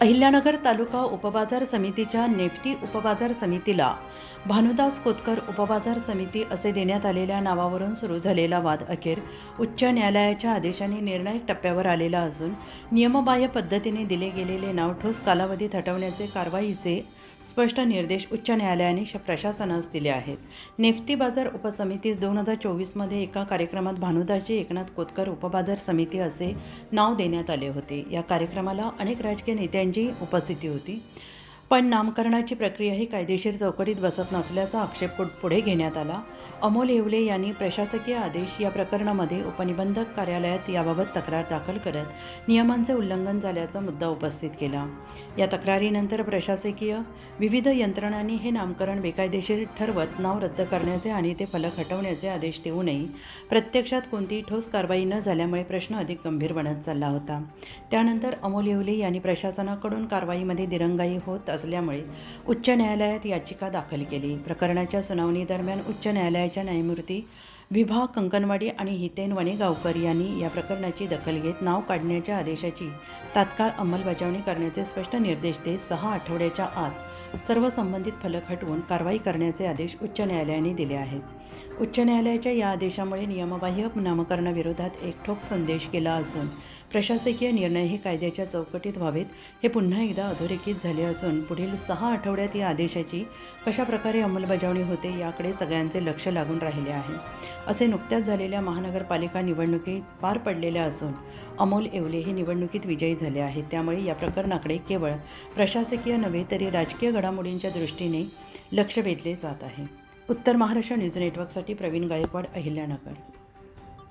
अहिल्यानगर तालुका उपबाजार समितीच्या नेफ्टी उपबाजार समितीला भानुदास कोतकर उपबाजार समिती असे देण्यात आलेल्या नावावरून सुरू झालेला वाद अखेर उच्च न्यायालयाच्या आदेशाने निर्णायक टप्प्यावर आलेला असून नियमबाह्य पद्धतीने दिले गेलेले नाव ठोस कालावधीत हटवण्याचे कारवाईचे स्पष्ट निर्देश उच्च न्यायालयाने श- प्रशासनास दिले आहेत. नेफ्ती बाजार उपसमितीस दोन हजार चोवीसमध्ये एका कार्यक्रमात भानुदासजी एकनाथ कोतकर उपबाजार समिती असे नाव देण्यात आले होते. या कार्यक्रमाला अनेक राजकीय नेत्यांची उपस्थिती होती. पण नामकरणाची प्रक्रिया ही कायदेशीर चौकटीत बसत नसल्याचा आक्षेप पुढे घेण्यात आला. अमोल येवले यांनी प्रशासकीय आदेश या प्रकरणामध्ये उपनिबंधक कार्यालयात याबाबत तक्रार दाखल करत नियमांचे उल्लंघन झाल्याचा मुद्दा उपस्थित केला. या तक्रारीनंतर प्रशासकीय विविध यंत्रणांनी हे नामकरण बेकायदेशीर ठरवत नाव रद्द करण्याचे आणि ते फलक हटवण्याचे आदेश देऊनही प्रत्यक्षात कोणतीही ठोस कारवाई न झाल्यामुळे प्रश्न अधिक गंभीर बनत चालला होता. त्यानंतर अमोल येवले यांनी प्रशासनाकडून कारवाईमध्ये दिरंगाई होत असल्यामुळे उच्च न्यायालयात याचिका दाखल केली. प्रकरणाच्या सुनावणीदरम्यान उच्च न्यायालय न्यायालयाच्या न्यायमूर्ती विभा कंकणवाडी आणि हितेन वणेगावकर यांनी या प्रकरणाची दखल घेत नाव काढण्याच्या आदेशाची तात्काळ अंमलबजावणी करण्याचे स्पष्ट निर्देश देत सहा आठवड्याच्या आत सर्व संबंधित फलक हटवून कारवाई करण्याचे आदेश उच्च न्यायालयाने दिले आहेत. उच्च न्यायालयाच्या या आदेशामुळे नियमबाह्य नामकरणाविरोधात एक ठोक संदेश केला असून प्रशासकीय निर्णय हे कायद्याच्या चौकटीत व्हावेत. हे पुन्हा एकदा अधोरेखित झाले असून पुढील सहा आठवड्यात या आदेशाची कशाप्रकारे अंमलबजावणी होते याकडे सगळ्यांचे लक्ष लागून राहिले आहे. असे नुकत्याच झालेल्या महानगरपालिका निवडणुकीत पार पडलेल्या असून अमोल येवले हे निवडणुकीत विजयी झाले आहेत. त्यामुळे या प्रकरणाकडे केवळ प्रशासकीय नव्हे तरी राजकीय घडामोडींच्या दृष्टीने लक्ष वेधले जात आहे. उत्तर महाराष्ट्र न्यूज नेटवर्कसाठी प्रवीण गायकवाड अहिल्यानगर.